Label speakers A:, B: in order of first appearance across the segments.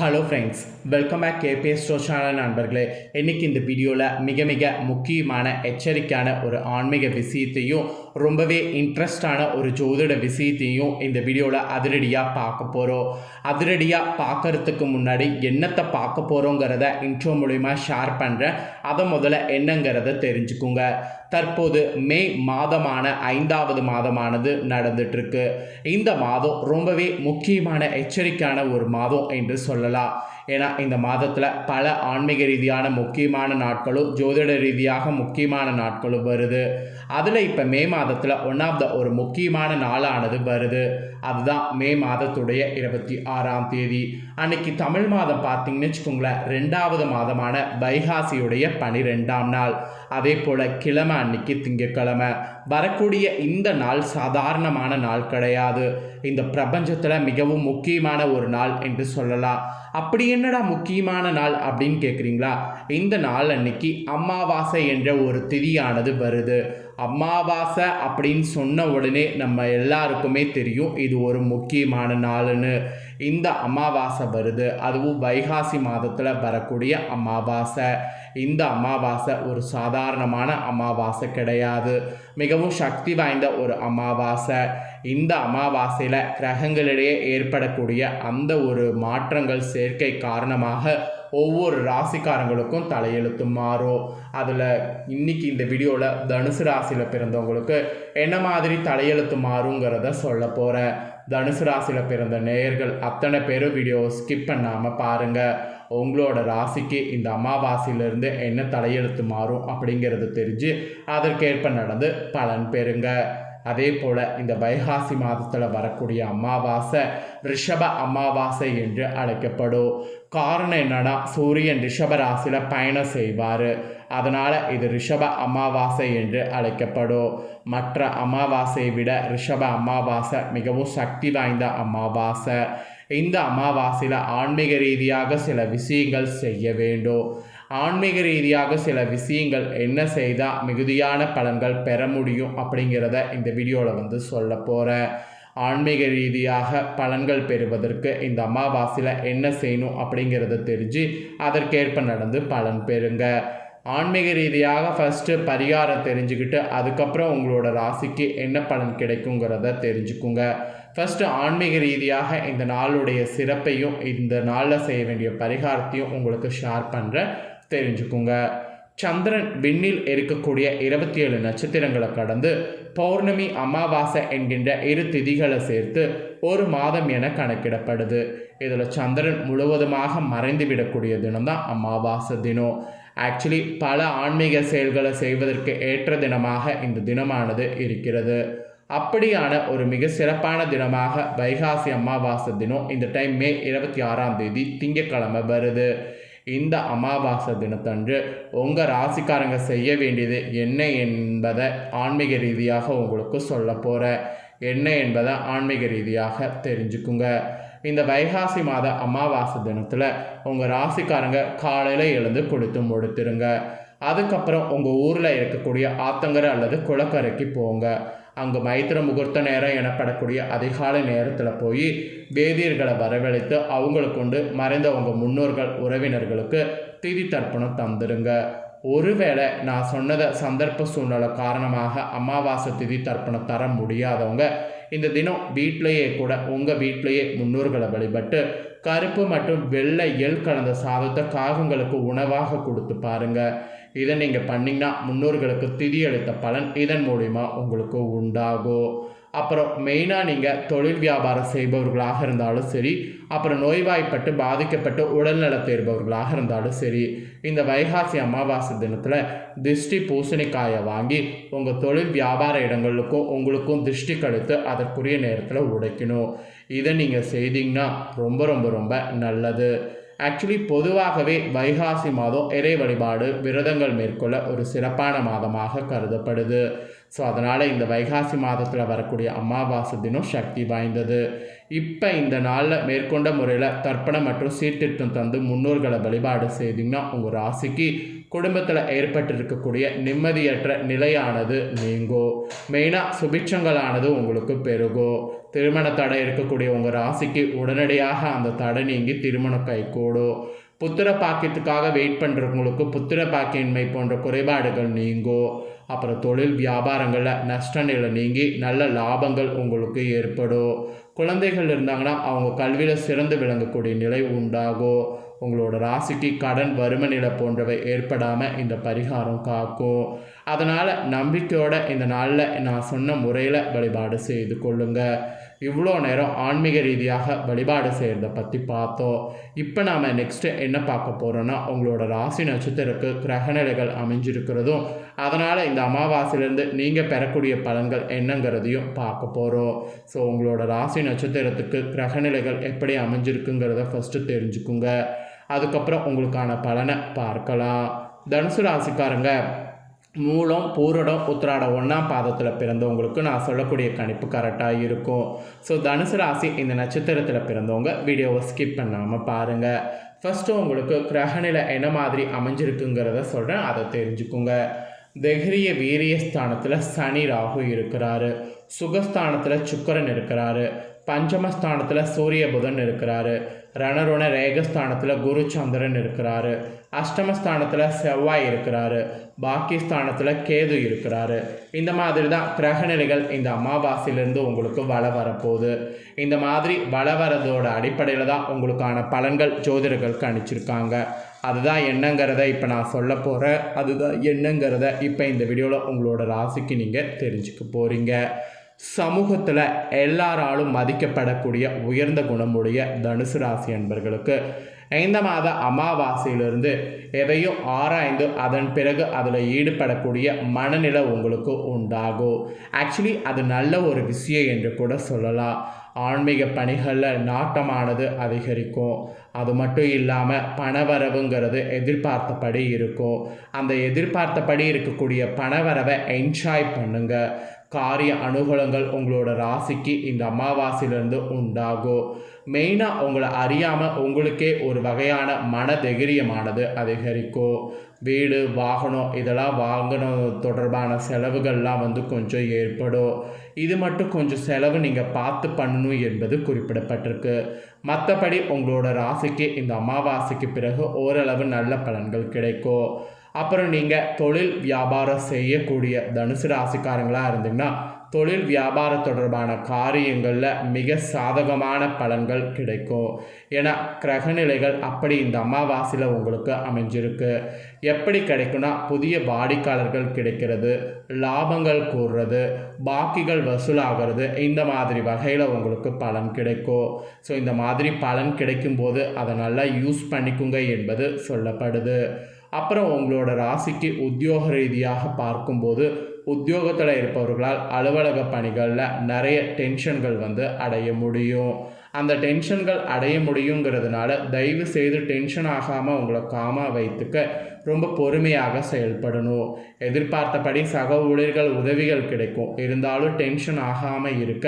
A: Hello friends welcome back KPS ஸ்டோ channel நண்பர்களே. இன்றைக்கி இந்த வீடியோவில் மிக மிக முக்கியமான எச்சரிக்கையான ஒரு ஆன்மீக விஷயத்தையும் ரொம்பவே இன்ட்ரெஸ்டான ஒரு ஜோதிட விஷயத்தையும் இந்த வீடியோவில் அதிரடியாக பார்க்க போகிறோம் அதிரடியாக பார்க்கறதுக்கு முன்னாடி என்னத்தை பார்க்க போகிறோங்கிறத இன்ட்ரோ மூலிமா ஷேர் பண்ணுறேன் அதை முதல்ல என்னங்கிறத தெரிஞ்சுக்குங்க. தற்போது மே மாதமான ஐந்தாவது மாதமானது நடந்துட்டுருக்கு. இந்த மாதம் ரொம்பவே முக்கியமான எச்சரிக்கையான ஒரு மாதம் என்று சொல்லலாம். ஏன்னா இந்த மாதத்தில் பல ஆன்மீக ரீதியான முக்கியமான நாட்களும் ஜோதிட ரீதியாக முக்கியமான நாட்களும் வருது. அதில் இப்போ மே மாதத்தில் ஒன் ஆஃப் த ஒரு முக்கியமான நாளானது வருது. அதுதான் மே மாதத்துடைய இருபத்தி ஆறாம் தேதி. அன்னைக்கு தமிழ் மாதம் பார்த்தீங்கன்னு வச்சுக்கோங்களேன் ரெண்டாவது மாதமான வைகாசியுடைய பனிரெண்டாம் நாள். அதே போல் கிழமை அன்னைக்கு திங்கக்கிழமை வரக்கூடிய இந்த நாள் சாதாரணமான நாள் கிடையாது. இந்த பிரபஞ்சத்தில் மிகவும் முக்கியமான ஒரு நாள் என்று சொல்லலாம். அப்படி என்னடா முக்கியமான நாள் அப்படின்னு கேட்குறீங்களா இந்த நாள் அன்னைக்கு அமாவாசை என்ற ஒரு திதியானது வருது. அமாவாசை அப்படின்னு சொன்ன உடனே நம்ம எல்லாருக்குமே தெரியும் இது ஒரு முக்கியமான நாள்னு இந்த அமாவாசை வருது. அதுவும் வைகாசி மாதத்தில் வரக்கூடிய அமாவாசை. இந்த அமாவாசை ஒரு சாதாரணமான அமாவாசை கிடையாது. மிகவும் சக்தி வாய்ந்த ஒரு அமாவாசை. இந்த அமாவாசையில் கிரகங்களிடையே ஏற்படக்கூடிய அந்த ஒரு மாற்றங்கள் சேர்க்கை காரணமாக ஒவ்வொரு ராசிக்காரங்களுக்கும் தலையெழுத்து மாறும் அதில் இன்னைக்கு இந்த வீடியோவில் தனுசு ராசியில் பிறந்தவங்களுக்கு என்ன மாதிரி தலையெழுத்து மாறுங்கிறத சொல்ல போகிறேன் தனுசு ராசியில் பிறந்த நேயர்கள் அத்தனை பேரும் வீடியோவை ஸ்கிப் பண்ணாமல் பாருங்கள் உங்களோட ராசிக்கு இந்த அமாவாசையிலிருந்து என்ன தலையெழுத்து மாறும் அப்படிங்கிறது தெரிஞ்சு அதற்கேற்ப நடந்து பலன் பெறுங்க. அதே போல் இந்த வைகாசி மாதத்தில் வரக்கூடிய அமாவாசை ரிஷப அமாவாசை என்று அழைக்கப்படும். காரணம் என்னன்னா சூரியன் ரிஷப ராசியில் பயணம் செய்வார். அதனால் இது ரிஷப அமாவாசை என்று அழைக்கப்படும். மற்ற அமாவாசையை விட ரிஷப அமாவாசை மிகவும் சக்தி வாய்ந்த அமாவாசை. இந்த அமாவாசையில் ஆன்மீக ரீதியாக சில விஷயங்கள் செய்ய வேண்டும். ஆன்மீக ரீதியாக சில விஷயங்கள் என்ன செய்தால் மிகுதியான பலன்கள் பெற முடியும் அப்படிங்கிறத இந்த வீடியோவில் வந்து சொல்ல போகிறேன் ஆன்மீக ரீதியாக பலன்கள் பெறுவதற்கு இந்த அமாவாசையில் என்ன செய்யணும் அப்படிங்கிறத தெரிஞ்சு அதற்கேற்ப நடந்து பலன் பெறுங்க. ஆன்மீக ரீதியாக ஃபஸ்ட்டு பரிகாரம் தெரிஞ்சுக்கிட்டு அதுக்கப்புறம் உங்களோட ராசிக்கு என்ன பலன் கிடைக்குங்கிறத தெரிஞ்சுக்குங்க. ஃபஸ்ட்டு ஆன்மீக ரீதியாக இந்த நாளுடைய சிறப்பையும் இந்த நாளில் செய்ய வேண்டிய பரிகாரத்தையும் உங்களுக்கு ஷேர் பண்ணுறேன் தெரிஞ்சுக்குங்க. சந்திரன் விண்ணில் இருக்கக்கூடிய இருபத்தி ஏழு நட்சத்திரங்களை கடந்து பௌர்ணமி அமாவாசை என்கின்ற இரு திதிகளை சேர்த்து ஒரு மாதம் என கணக்கிடப்படுது. இதில் சந்திரன் முழுவதுமாக மறைந்து விடக்கூடிய தினம்தான் அமாவாசை தினம். ஆக்சுவலி பல ஆன்மீக செயல்களை செய்வதற்கு ஏற்ற தினமாக இந்த தினமானது இருக்கிறது. அப்படியான ஒரு மிக சிறப்பான தினமாக வைகாசி அமாவாசை தினம் இந்த டைம் மே இருபத்தி ஆறாம் தேதி திங்கக்கிழமை வருது. இந்த அமாவாசை தினத்தன்று உங்கள் ராசிக்காரங்க செய்ய வேண்டியது என்ன என்பதை ஆன்மீக ரீதியாக உங்களுக்கு சொல்ல போகிறேன் என்ன என்பதை ஆன்மீக ரீதியாக தெரிஞ்சுக்குங்க. இந்த வைகாசி மாத அமாவாசை தினத்தில் உங்கள் ராசிக்காரங்க காலையில் எழுந்து கொடுத்து முடித்துருங்க. அதுக்கப்புறம் உங்கள் ஊரில் இருக்கக்கூடிய ஆத்தங்கரை அல்லது குளக்கரைக்கு போங்க. அங்கே மைத்திர முகூர்த்த நேரம் எனப்படக்கூடிய அதிகாலை நேரத்தில் போய் வேதியர்களை வரவழைத்து அவங்களுக்கு கொண்டு மறைந்த உங்கள் முன்னோர்கள் உறவினர்களுக்கு திதி தர்ப்பணம் தந்துடுங்க. ஒருவேளை நான் சொன்னதை சந்தர்ப்ப சூழ்நிலை காரணமாக அமாவாசை திதி தர்ப்பணம் தர முடியாதவங்க இந்த தினம் வீட்டிலேயே கூட உங்கள் வீட்டிலேயே முன்னோர்களை வழிபட்டு கருப்பு மற்றும் வெள்ளை எள் கலந்த சாதத்தை காகங்களுக்கு உணவாக கொடுத்து பாருங்கள் இதை நீங்கள் பண்ணிங்கன்னா முன்னோர்களுக்கு திதி அளித்த பலன் இதன் மூலிமா உங்களுக்கு உண்டாகும். அப்புறம் மெயினாக நீங்கள் தொழில் வியாபாரம் செய்பவர்களாக இருந்தாலும் சரி அப்புறம் நோய்வாய்ப்பட்டு பாதிக்கப்பட்டு உடல்நல தேர்பவர்களாக இருந்தாலும் சரி இந்த வைகாசி அமாவாசை தினத்தில் திருஷ்டி பூசணிக்காயை வாங்கி உங்கள் தொழில் வியாபார இடங்களுக்கும் உங்களுக்கும் திருஷ்டி கழித்து அதற்குரிய நேரத்தில் உடைக்கணும். இதை நீங்கள் செய்தீங்கன்னா ரொம்ப ரொம்ப ரொம்ப நல்லது. ஆக்சுவலி பொதுவாகவே வைகாசி மாதம் இறை வழிபாடு விரதங்கள் மேற்கொள்ள ஒரு சிறப்பான மாதமாக கருதப்படுது. ஸோ அதனால் இந்த வைகாசி மாதத்தில் வரக்கூடிய அமாவாசை தினம் சக்தி வாய்ந்தது. இப்போ இந்த நாளில் மேற்கொண்ட முறையில் தர்ப்பணம் மற்றும் சீர்திருத்தம் தந்து முன்னோர்களை வழிபாடு செய்தீங்கன்னா உங்கள் ராசிக்கு குடும்பத்தில் ஏற்பட்டிருக்கக்கூடிய நிம்மதியற்ற நிலையானது நீங்கும் மெயினாக சுபிட்சங்களானது உங்களுக்கு பெருகும் திருமண தடை இருக்கக்கூடிய உங்கள் ராசிக்கு உடனடியாக அந்த தடை நீங்கி திருமணம் கைகூடும் புத்திர பாக்கியத்துக்காக வெயிட் பண்ணுறவங்களுக்கு புத்திர பாக்கியின்மை போன்ற குறைபாடுகள் நீங்கும் அப்புறம் தொழில் வியாபாரங்களில் நஷ்ட நிலை நீங்கி நல்ல லாபங்கள் உங்களுக்கு ஏற்படும் குழந்தைகள் இருந்தாங்கன்னா அவங்க கல்வியில் சிறந்து விளங்கக்கூடிய நிலை உண்டாகும் உங்களோட ராசிக்கு கடன் வறுமை நிலை போன்றவை ஏற்படாமல் இந்த பரிகாரம் காக்கும் அதனால் நம்பிக்கையோட இந்த நாளில் நான் சொன்ன முறையில் வழிபாடு செய்து கொள்ளுங்கள் இவ்வளோ நேரம் ஆன்மீக ரீதியாக வழிபாடு செய்கிறத பற்றி பார்த்தோம். இப்போ நாம் நெக்ஸ்ட்டு என்ன பார்க்க போகிறோன்னா உங்களோட ராசி நட்சத்திரக்கு கிரகநிலைகள் அமைஞ்சிருக்கிறதும் அதனால் இந்த அமாவாசையிலேருந்து நீங்கள் பெறக்கூடிய பலன்கள் என்னங்கிறதையும் பார்க்க போகிறோம் ஸோ உங்களோட ராசி நட்சத்திரத்துக்கு கிரகநிலைகள் எப்படி அமைஞ்சிருக்குங்கிறத ஃபஸ்ட்டு தெரிஞ்சுக்குங்க. அதுக்கப்புறம் உங்களுக்கான பலனை பார்க்கலாம். தனுசு ராசிக்காரங்க மூலம் பூரடம் உத்திராடம் ஒன்றாம் பாதத்தில் பிறந்தவங்களுக்கு நான் சொல்லக்கூடிய கணிப்பு கரெக்டாக இருக்கும். ஸோ தனுசு ராசி இந்த நட்சத்திரத்தில் பிறந்தவங்க வீடியோவை ஸ்கிப் பண்ணாமல் பாருங்கள் ஃபஸ்ட்டு உங்களுக்கு கிரகநிலை என்ன மாதிரி அமைஞ்சிருக்குங்கிறத சொல்கிறேன் அதை தெரிஞ்சுக்குங்க. தைரிய வீரிய ஸ்தானத்தில் சனி ராகு இருக்கிறாரு. சுகஸ்தானத்தில் சுக்கரன் இருக்கிறாரு. பஞ்சமஸ்தானத்தில் சூரிய புதன் இருக்கிறாரு. ரணருண ரேகஸ்தானத்தில் குரு சந்திரன் இருக்கிறாரு. அஷ்டமஸ்தானத்தில் செவ்வாய் இருக்கிறாரு. பாக்கிஸ்தானத்தில் கேது இருக்கிறாரு. இந்த மாதிரி தான் கிரகநிலைகள் இந்த அமாவாசையிலேருந்து உங்களுக்கு வள வரப்போகுது. இந்த மாதிரி வள வரதோட அடிப்படையில் தான் உங்களுக்கான பலன்கள் ஜோதிடர்கள் கணிச்சிருக்காங்க. அதுதான் என்னங்கிறத இப்போ நான் சொல்ல போகிறேன் அதுதான் என்னங்கிறத இப்போ இந்த வீடியோவில் உங்களோட ராசிக்கு நீங்கள் தெரிஞ்சுக்க போகிறீங்க சமூகத்தில் எல்லாராலும் மதிக்கப்படக்கூடிய உயர்ந்த குணமுடைய தனுசு ராசி அன்பர்களுக்கு இந்த மாத அமாவாசையிலிருந்து எதையும் ஆராய்ந்து அதன் பிறகு அதில் ஈடுபடக்கூடிய மனநிலை உங்களுக்கு உண்டாகும். ஆக்சுவலி அது நல்ல ஒரு விஷயம் என்று கூட சொல்லலாம். ஆன்மீக பணிகளில் நாட்டமானது அதிகரிக்கும். அது மட்டும் இல்லாமல் பணவரவுங்கிறது எதிர்பார்த்தபடி இருக்கும். அந்த எதிர்பார்த்தபடி இருக்கக்கூடிய பணவரவை என்ஜாய் பண்ணுங்கள் காரிய அனுகூலங்கள் உங்களோட ராசிக்கு இந்த அமாவாசையிலேருந்து உண்டாகும் மெயினாக உங்களை அறியாமல் உங்களுக்கே ஒரு வகையான மன தைரியமானது அதிகரிக்கும் வீடு வாகனம் இதெல்லாம் வாங்கணும் தொடர்பான செலவுகள்லாம் வந்து கொஞ்சம் ஏற்படும் இது மட்டும் கொஞ்சம் செலவு நீங்கள் பார்த்து பண்ணணும் என்பது குறிப்பிடப்பட்டிருக்கு. மற்றபடி உங்களோட ராசிக்கு இந்த அமாவாசைக்கு பிறகு ஓரளவு நல்ல பலன்கள் கிடைக்கும் அப்புறம் நீங்கள் தொழில் வியாபாரம் செய்யக்கூடிய தனுசு ராசிக்காரங்களாக இருந்தீங்கன்னா தொழில் வியாபாரம் தொடர்பான காரியங்களில் மிக சாதகமான பலன்கள் கிடைக்கும். ஏன்னா கிரகநிலைகள் அப்படி இந்த அமாவாசையில் உங்களுக்கு அமைஞ்சிருக்கு. எப்படி கிடைக்கும்னா புதிய வாடிக்கையாளர்கள் கிடைக்கிறது லாபங்கள் கூறுறது பாக்கிகள் வசூலாகிறது இந்த மாதிரி வகையில் உங்களுக்கு பலன் கிடைக்கும். ஸோ இந்த மாதிரி பலன் கிடைக்கும்போது அதை நல்லா யூஸ் பண்ணிக்குங்க என்பது சொல்லப்படுது. அப்புறம் உங்களோட ராசிக்கு உத்தியோக ரீதியாக பார்க்கும்போது உத்தியோகத்தில் இருப்பவர்களால் அலுவலக பணிகளில் நிறைய டென்ஷன்கள் வந்து அடைய முடியும். அந்த டென்ஷன்கள் அடைய முடியுங்கிறதுனால தயவு செய்து டென்ஷன் ஆகாமல் உங்களை காமாக வைத்துக்க ரொம்ப பொறுமையாக செயல்படணும். எதிர்பார்த்தபடி சக ஊழியர்கள் உதவிகள் கிடைக்கும். இருந்தாலும் டென்ஷன் ஆகாமல் இருக்க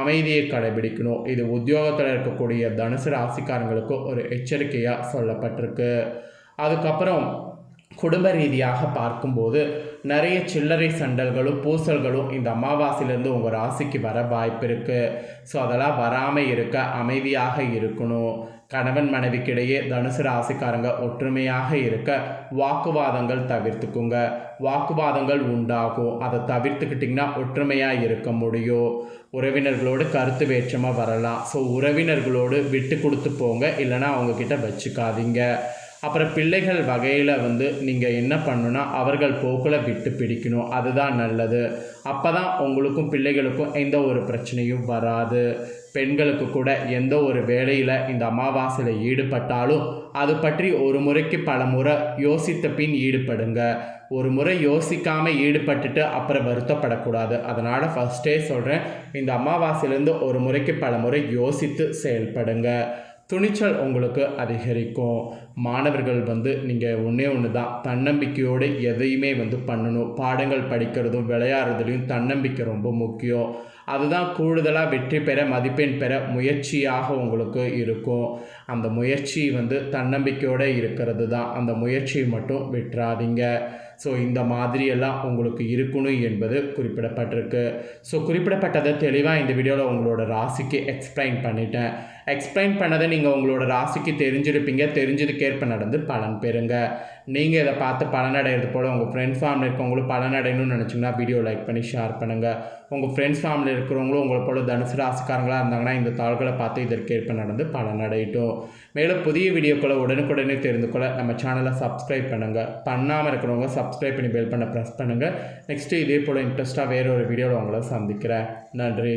A: அமைதியை கடைபிடிக்கணும். இது உத்தியோகத்தில் இருக்கக்கூடிய தனுசு ராசிக்காரங்களுக்கு ஒரு எச்சரிக்கையாக சொல்லப்பட்டிருக்கு. அதுக்கப்புறம் குடும்ப ரீதியாக பார்க்கும்போது நிறைய சில்லறை சண்டல்களும் பூசல்களும் இந்த அமாவாசையிலேருந்து உங்கள் ராசிக்கு வர வாய்ப்பு இருக்குது ஸோ அதெல்லாம் வராமல் இருக்க அமைதியாக இருக்கணும். கணவன் மனைவிக்கிடையே தனுசு ராசிக்காரங்க ஒற்றுமையாக இருக்க வாக்குவாதங்கள் தவிர்த்துக்குங்க. வாக்குவாதங்கள் உண்டாகும். அதை தவிர்த்துக்கிட்டிங்கன்னா ஒற்றுமையாக இருக்க முடியும். உறவினர்களோடு கருத்து வேற்றமாக வரலாம். ஸோ உறவினர்களோடு விட்டு கொடுத்து போங்க. இல்லைன்னா அவங்கக்கிட்ட வச்சுக்காதீங்க. அப்புறம் பிள்ளைகள் வகையில் வந்து நீங்கள் என்ன பண்ணணும்னா அவர்கள் போக்கில் விட்டு பிடிக்கணும். அதுதான் நல்லது. அப்போ தான் உங்களுக்கும் பிள்ளைகளுக்கும் எந்த ஒரு பிரச்சனையும் வராது. பெண்களுக்கு கூட எந்த ஒரு வேலையில் இந்த அமாவாசையில் ஈடுபட்டாலும் அது பற்றி ஒரு முறைக்கு பல முறை யோசித்த பின் ஈடுபடுங்க. ஒரு முறை யோசிக்காமல் ஈடுபட்டுட்டு அப்புறம் வருத்தப்படக்கூடாது. அதனால் ஃபஸ்ட்டே சொல்கிறேன் இந்த அமாவாசையிலேருந்து ஒரு முறைக்கு பல முறை யோசித்து செயல்படுங்க. துணிச்சல் உங்களுக்கு அதிகரிக்கும். மாணவர்கள் வந்து நீங்கள் ஒன்றே ஒன்று தான் தன்னம்பிக்கையோடு எதையுமே வந்து பண்ணணும். பாடங்கள் படிக்கிறதும் விளையாடுறதுலையும் தன்னம்பிக்கை ரொம்ப முக்கியம். அதுதான் கூடுதலாக வெற்றி பெற மதிப்பெண் பெற முயற்சியாக உங்களுக்கு இருக்கும். அந்த முயற்சி வந்து தன்னம்பிக்கையோடு இருக்கிறது தான் அந்த முயற்சியை மட்டும் விட்டுறாதீங்க. ஸோ இந்த மாதிரியெல்லாம் உங்களுக்கு இருக்கணும் என்பது குறிப்பிடப்பட்டிருக்கு. ஸோ குறிப்பிடப்பட்டதை தெளிவாக இந்த வீடியோவில் உங்களோட ராசிக்கு எக்ஸ்பிளைன் பண்ணிட்டேன். எக்ஸ்பிளைன் பண்ணதை நீங்கள் உங்களோட ராசிக்கு தெரிஞ்சிருப்பீங்க. தெரிஞ்சதுக்கேற்ப நடந்து பலன் பெறுங்க. நீங்கள் இதை பார்த்து பலனடைகிறது போல் உங்கள் ஃப்ரெண்ட்ஸ் ஃபேமிலி இருக்கவங்களும் பலனடையணும்னு நினச்சிங்கன்னா வீடியோ லைக் பண்ணி ஷேர் பண்ணுங்கள் உங்கள் ஃப்ரெண்ட்ஸ் ஃபேமிலி இருக்கிறவங்களும் உங்களை போல் தனுசு ராசிக்காரங்களாக இருந்தாங்கன்னா இந்த தாள்களை பார்த்து இதற்கேற்ப நடந்து பலனடையட்டும் மேலும் புதிய வீடியோக்களை உடனுக்குடனே தெரிந்து கொள்ள நம்ம சேனலை சப்ஸ்கிரைப் பண்ணுங்கள் பண்ணாமல் இருக்கிறவங்க சப்ஸ்கிரைப் பண்ணி பெல் பண்ண ப்ரெஸ் பண்ணுங்கள் நெக்ஸ்ட்டு இதே போல் இன்ட்ரெஸ்ட்டாக வேறு ஒரு வீடியோவில் உங்களை சந்திக்கிறேன். நன்றி.